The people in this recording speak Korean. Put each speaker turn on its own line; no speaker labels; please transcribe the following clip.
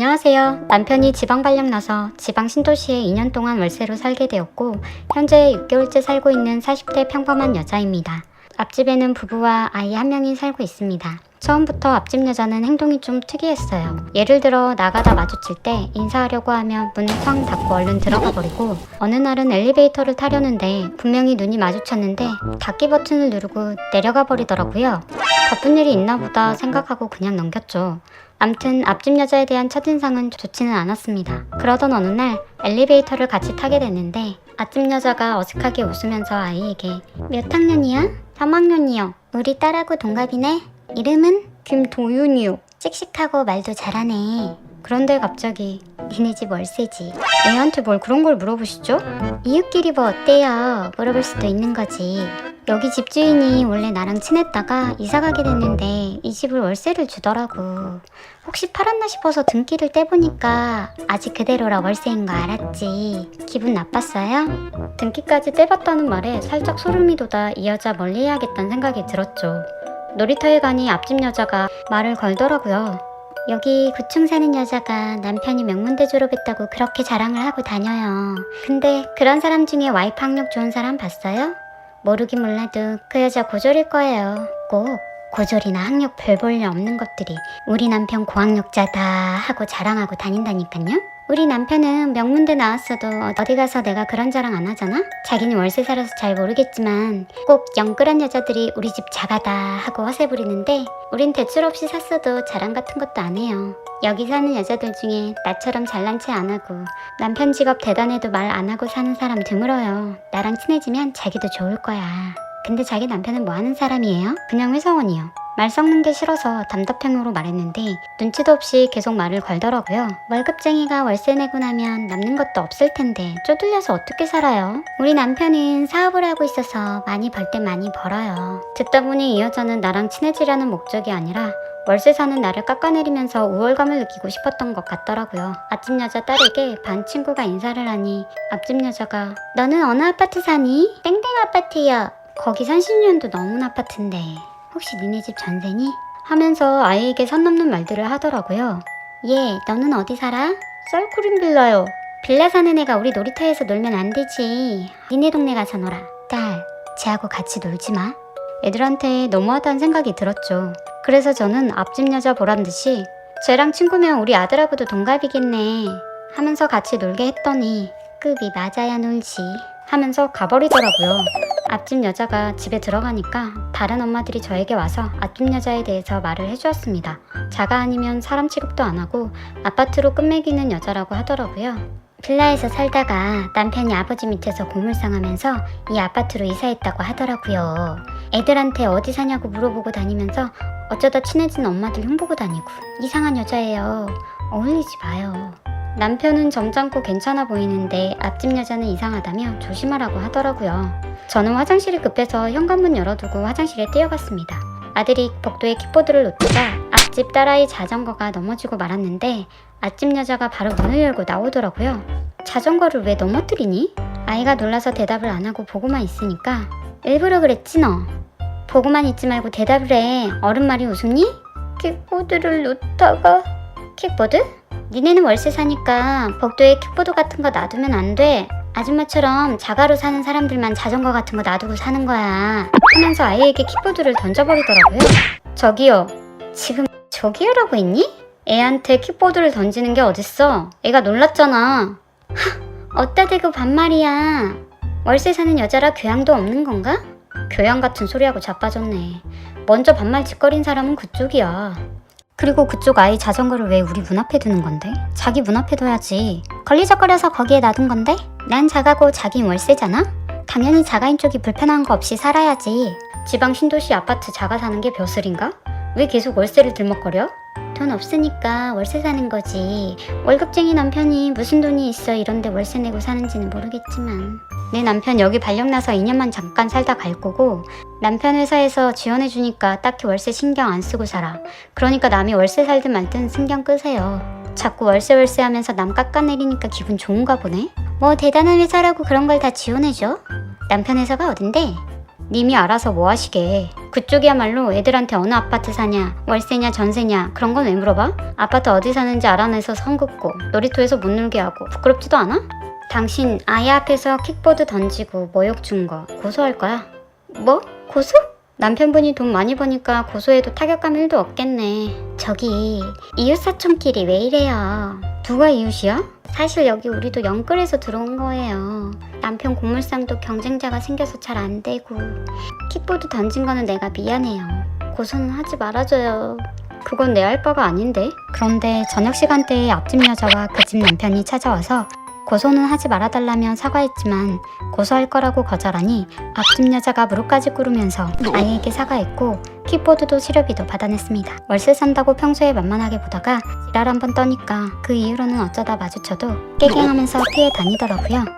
안녕하세요. 남편이 지방 발령 나서 지방 신도시에 2년 동안 월세로 살게 되었고 현재 6개월째 살고 있는 40대 평범한 여자입니다. 앞집에는 부부와 아이 한 명이 살고 있습니다. 처음부터 앞집 여자는 행동이 좀 특이했어요. 예를 들어 나가다 마주칠 때 인사하려고 하면 문 쾅 닫고 얼른 들어가 버리고 어느 날은 엘리베이터를 타려는데 분명히 눈이 마주쳤는데 닫기 버튼을 누르고 내려가 버리더라고요. 바쁜 일이 있나 보다 생각하고 그냥 넘겼죠. 암튼 앞집 여자에 대한 첫인상은 좋지는 않았습니다. 그러던 어느 날 엘리베이터를 같이 타게 됐는데 앞집 여자가 어색하게 웃으면서 아이에게 몇 학년이야? 3학년이요. 우리 딸하고 동갑이네. 이름은 김도윤이요. 씩씩하고 말도 잘하네. 그런데 갑자기 니네 집 월세지. 애한테 뭘 그런 걸 물어보시죠? 이웃끼리 뭐 어때요? 물어볼 수도 있는 거지. 여기 집주인이 원래 나랑 친했다가 이사 가게 됐는데 이 집을 월세를 주더라고. 혹시 팔았나 싶어서 등기를 떼보니까 아직 그대로라 월세인 거 알았지. 기분 나빴어요? 등기까지 떼봤다는 말에 살짝 소름이 돋아 이 여자 멀리 해야겠다는 생각이 들었죠. 놀이터에 가니 앞집 여자가 말을 걸더라고요. 여기 9층 사는 여자가 남편이 명문대 졸업했다고 그렇게 자랑을 하고 다녀요. 근데 그런 사람 중에 와이프 학력 좋은 사람 봤어요? 모르긴 몰라도 그 여자 고졸일 거예요. 꼭 고졸이나 학력 별 볼 일 없는 것들이 우리 남편 고학력자다 하고 자랑하고 다닌다니까요. 우리 남편은 명문대 나왔어도 어디 가서 내가 그런 자랑 안 하잖아? 자기는 월세 살아서 잘 모르겠지만 꼭 영끌한 여자들이 우리 집 자가다 하고 허세 부리는데 우린 대출 없이 샀어도 자랑 같은 것도 안 해요. 여기 사는 여자들 중에 나처럼 잘난 체 안 하고 남편 직업 대단해도 말 안 하고 사는 사람 드물어요. 나랑 친해지면 자기도 좋을 거야. 근데 자기 남편은 뭐 하는 사람이에요? 그냥 회사원이요. 말 섞는 게 싫어서 담답형으로 말했는데 눈치도 없이 계속 말을 걸더라고요. 월급쟁이가 월세 내고 나면 남는 것도 없을 텐데 쪼들려서 어떻게 살아요? 우리 남편은 사업을 하고 있어서 많이 벌땐 많이 벌어요. 듣다 보니 이 여자는 나랑 친해지려는 목적이 아니라 월세 사는 나를 깎아내리면서 우월감을 느끼고 싶었던 것 같더라고요. 앞집 여자 딸에게 반 친구가 인사를 하니 앞집 여자가 너는 어느 아파트 사니? 땡땡 아파트요. 거기 산신년도 너무 아파트인데 혹시 니네 집 전세니? 하면서 아이에게 선 넘는 말들을 하더라고요. 얘 너는 어디 살아? 썰쿠린 빌라요. 빌라 사는 애가 우리 놀이터에서 놀면 안 되지. 니네 동네 가서 놀아. 딸, 쟤하고 같이 놀지 마. 애들한테 너무하다는 생각이 들었죠. 그래서 저는 앞집 여자 보란 듯이 쟤랑 친구면 우리 아들하고도 동갑이겠네 하면서 같이 놀게 했더니 급이 맞아야 놀지 하면서 가버리더라고요. 앞집 여자가 집에 들어가니까 다른 엄마들이 저에게 와서 앞집 여자에 대해서 말을 해주었습니다. 자가 아니면 사람 취급도 안 하고 아파트로 끝매기는 여자라고 하더라고요. 빌라에서 살다가 남편이 아버지 밑에서 고물상하면서 이 아파트로 이사했다고 하더라고요. 애들한테 어디 사냐고 물어보고 다니면서 어쩌다 친해진 엄마들 흉보고 다니고 이상한 여자예요. 어울리지 마요. 남편은 점잖고 괜찮아 보이는데 앞집 여자는 이상하다며 조심하라고 하더라고요. 저는 화장실이 급해서 현관문 열어두고 화장실에 뛰어갔습니다. 아들이 복도에 킥보드를 놓다가 앞집 딸아이 자전거가 넘어지고 말았는데 앞집 여자가 바로 문을 열고 나오더라고요. 자전거를 왜 넘어뜨리니? 아이가 놀라서 대답을 안 하고 보고만 있으니까 일부러 그랬지 너. 보고만 있지 말고 대답을 해. 어른 말이 웃음니? 킥보드를 놓다가 킥보드? 니네는 월세 사니까 복도에 킥보드 같은 거 놔두면 안 돼. 아줌마처럼 자가로 사는 사람들만 자전거 같은 거 놔두고 사는 거야. 하면서 아이에게 킥보드를 던져버리더라고요. 저기요. 지금 저기요라고 했니? 애한테 킥보드를 던지는 게 어딨어? 애가 놀랐잖아. 하, 어따 대고 반말이야. 월세 사는 여자라 교양도 없는 건가? 교양 같은 소리하고 자빠졌네. 먼저 반말 짓거린 사람은 그쪽이야. 그리고 그쪽 아이 자전거를 왜 우리 문 앞에 두는 건데? 자기 문 앞에 둬야지. 걸리적거려서 거기에 놔둔 건데? 난 자가고 자긴 월세잖아? 당연히 자가인 쪽이 불편한 거 없이 살아야지. 지방 신도시 아파트 자가 사는 게 벼슬인가? 왜 계속 월세를 들먹거려? 돈 없으니까 월세 사는 거지. 월급쟁이 남편이 무슨 돈이 있어 이런데 월세 내고 사는지는 모르겠지만. 내 남편 여기 발령 나서 2년만 잠깐 살다 갈 거고 남편 회사에서 지원해주니까 딱히 월세 신경 안 쓰고 살아. 그러니까 남이 월세 살든 말든 신경 끄세요. 자꾸 월세 월세 하면서 남 깎아내리니까 기분 좋은가 보네? 뭐 대단한 회사라고 그런 걸 다 지원해줘? 남편 회사가 어딘데? 님이 알아서 뭐 하시게. 그쪽이야말로 애들한테 어느 아파트 사냐, 월세냐, 전세냐 그런 건 왜 물어봐? 아파트 어디 사는지 알아내서 선 긋고 놀이터에서 못 놀게 하고 부끄럽지도 않아? 당신 아이 앞에서 킥보드 던지고 모욕 준 거 고소할 거야. 뭐? 고소? 남편분이 돈 많이 버니까 고소해도 타격감 1도 없겠네. 저기 이웃 사촌끼리 왜 이래요? 누가 이웃이야? 사실 여기 우리도 영끌에서 들어온 거예요. 남편 고물상도 경쟁자가 생겨서 잘 안 되고 킥보드 던진 거는 내가 미안해요. 고소는 하지 말아줘요. 그건 내 할 바가 아닌데. 그런데 저녁 시간대에 앞집 여자와 그 집 남편이 찾아와서 고소는 하지 말아달라며 사과했지만 고소할 거라고 거절하니 앞집 여자가 무릎까지 꿇으면서 아이에게 사과했고 킥보드도 치료비도 받아냈습니다. 월세 산다고 평소에 만만하게 보다가 지랄 한번 떠니까 그 이후로는 어쩌다 마주쳐도 깨갱하면서 피해 다니더라고요.